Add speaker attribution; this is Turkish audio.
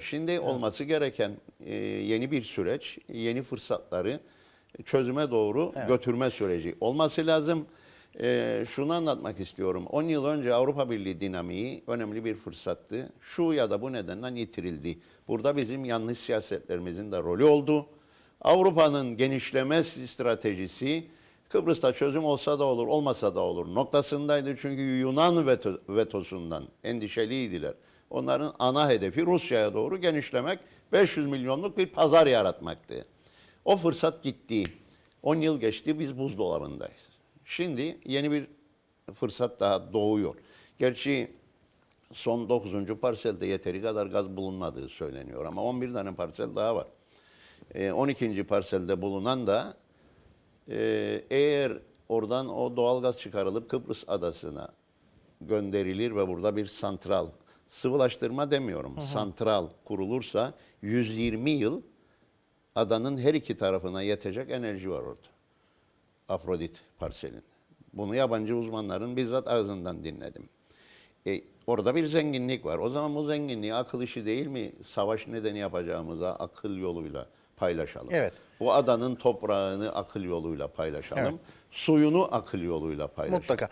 Speaker 1: Şimdi olması gereken e, yeni bir süreç, yeni fırsatları çözüme doğru götürme süreci olması lazım. E, şunu anlatmak istiyorum. 10 yıl önce Avrupa Birliği dinamiği önemli bir fırsattı. Şu ya da bu nedenden yitirildi. Burada bizim yanlış siyasetlerimizin de rolü oldu. Avrupa'nın genişleme stratejisi Kıbrıs'ta çözüm olsa da olur, olmasa da olur noktasındaydı. Çünkü Yunan veto, vetosundan endişeliydiler. Onların ana hedefi Rusya'ya doğru genişlemek, 500 milyonluk bir pazar yaratmaktı. O fırsat gitti. 10 yıl geçti, biz buzdolabındayız. Şimdi yeni bir fırsat daha doğuyor. Gerçi son 9. parselde yeteri kadar gaz bulunmadığı söyleniyor ama 11 tane parsel daha var. E, 12. parselde bulunan da ee, eğer oradan o doğalgaz çıkarılıp Kıbrıs adasına gönderilir ve burada bir santral, sıvılaştırma demiyorum, santral kurulursa 120 yıl adanın her iki tarafına yetecek enerji var orada. Afrodit parselin. Bunu yabancı uzmanların bizzat ağzından dinledim. E, orada bir zenginlik var. O zaman bu zenginliği akıl işi değil mi? Savaş nedeni yapacağımıza akıl yoluyla paylaşalım.
Speaker 2: Evet.
Speaker 1: Bu adanın toprağını akıl yoluyla paylaşalım. Suyunu akıl yoluyla paylaşalım.
Speaker 2: Mutlaka.